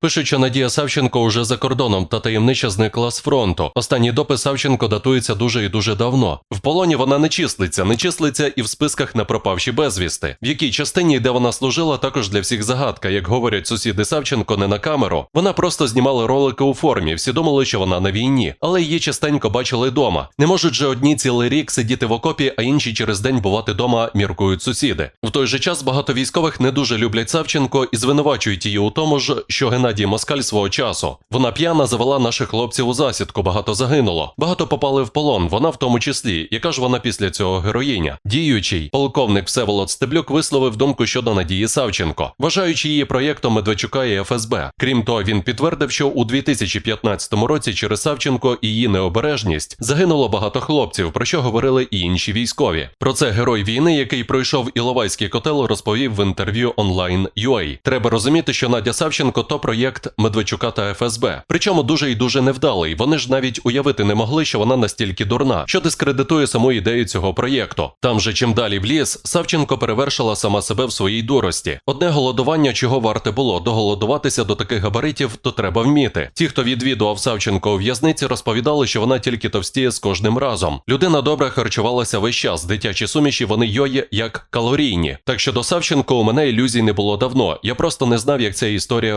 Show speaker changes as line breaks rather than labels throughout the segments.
Пишуть, що Надія Савченко уже за кордоном та таємниче зникла з фронту. Останній допис Савченко датується дуже і дуже давно. В полоні вона не числиться, не числиться і в списках на пропавші безвісти. В якій частині, де вона служила, також для всіх загадка. Як говорять сусіди Савченко, не на камеру. Вона просто знімала ролики у формі. Всі думали, що вона на війні, але її частенько бачили дома. Не можуть же одні цілий рік сидіти в окопі, а інші через день бувати дома, міркують сусіди. В той же час багато військових не дуже люблять Савченко і звинувачують її у тому ж, що Геннадій Москаль свого часу. Вона п'яна завела наших хлопців у засідку, багато загинуло, багато попали в полон, вона в тому числі. Яка ж вона після цього героїня? Діючий полковник Всеволод Стеблюк висловив думку щодо Надії Савченко, вважаючи її проєктом Медведчука і ФСБ. Крім того, він підтвердив, що у 2015 році через Савченко і її необережність загинуло багато хлопців, про що говорили і інші військові. Про це герой війни, який пройшов Іловайський котел, розповів в інтерв'ю онлайн UA. Треба розуміти, що Надя Савченко то проєкт Медведчука та ФСБ. Причому дуже і дуже невдалий. Вони ж навіть уявити не могли, що вона настільки дурна, що дискредитує саму ідею цього проєкту. Там же чим далі в ліс, Савченко перевершила сама себе в своїй дурості. Одне голодування, чого варте було доголодуватися до таких габаритів, то треба вміти. Ті, хто відвідував Савченко у в'язниці, розповідали, що вона тільки товстіє з кожним разом. Людина добре харчувалася весь час. Дитячі суміші вони йої як калорійні. Так що до Савченко у мене ілюзій не було давно. Я просто не знав, як ця історія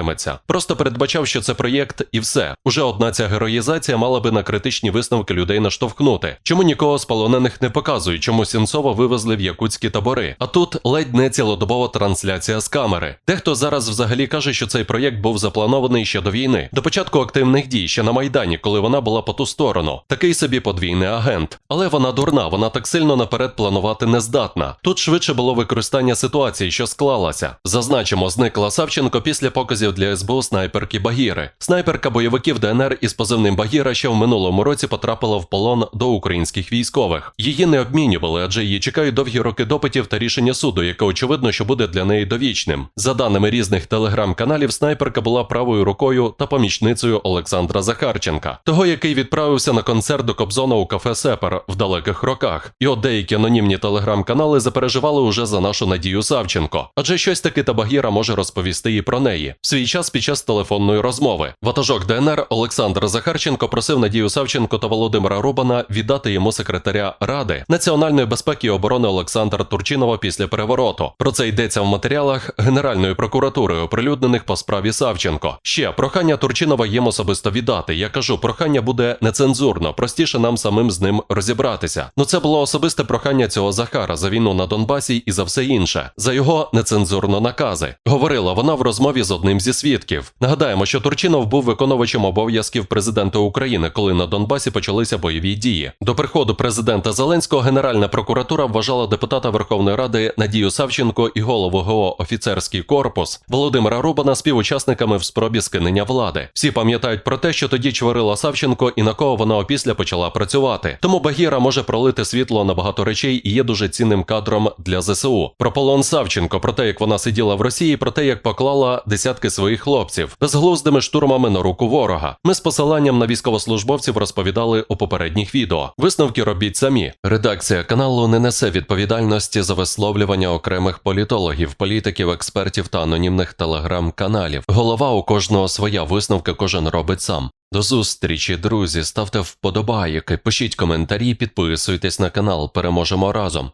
розвиватиметься. Просто передбачав, що це проєкт, і все. Уже одна ця героїзація мала би на критичні висновки людей наштовхнути. Чому нікого з полонених не показують, чому Сінцова вивезли в якутські табори? А тут ледь не цілодобова трансляція з камери. Дехто зараз взагалі каже, що цей проєкт був запланований ще до війни, до початку активних дій, ще на майдані, коли вона була по ту сторону. Такий собі подвійний агент. Але вона дурна, вона так сильно наперед планувати не здатна. Тут швидше було використання ситуації, що склалася. Зазначимо, зникла Савченко після показів для СБУ снайперки Багіри. Снайперка бойовиків ДНР із позивним Багіра ще в минулому році потрапила в полон до українських військових. Її не обмінювали, адже її чекають довгі роки допитів та рішення суду, яке очевидно, що буде для неї довічним. За даними різних телеграм-каналів, снайперка була правою рукою та помічницею Олександра Захарченка, того, який відправився на концерт до Кобзона у кафе Сепер в далеких роках. І от деякі анонімні телеграм-канали запереживали уже за нашу Надію Савченко, адже щось таки та Багіра може розповісти і про неї свій час під час телефонної розмови. Ватажок ДНР Олександр Захарченко просив Надію Савченко та Володимира Рубана віддати йому секретаря Ради національної безпеки і оборони Олександра Турчинова після перевороту. Про це йдеться в матеріалах Генеральної прокуратури, оприлюднених по справі Савченко. Ще прохання Турчинова їм особисто віддати. Я кажу, прохання буде нецензурно, простіше нам самим з ним розібратися. Ну це було особисте прохання цього Захара за війну на Донбасі і за все інше, за його нецензурно накази. Говорила вона в розмові з одним зі свідків. Нагадаємо, що Турчинов був виконувачем обов'язків президента України, коли на Донбасі почалися бойові дії. До приходу президента Зеленського Генеральна прокуратура вважала депутата Верховної Ради Надію Савченко і голову ГО офіцерський корпус Володимира Рубана співучасниками в спробі скинення влади. Всі пам'ятають про те, що тоді чворила Савченко і на кого вона опісля почала працювати. Тому Багіра може пролити світло на багато речей і є дуже цінним кадром для ЗСУ. Про полон Савченко, про те, як вона сиділа в Росії, про те, як поклала десятки своїх хлопців безглуздими штурмами на руку ворога. Ми з посиланням на військовослужбовців розповідали у попередніх відео. Висновки робіть самі. Редакція каналу не несе відповідальності за висловлювання окремих політологів, політиків, експертів та анонімних телеграм-каналів. Голова у кожного своя висновки кожен робить сам. До зустрічі, друзі. Ставте вподобайки, пишіть коментарі, підписуйтесь на канал. Переможемо разом.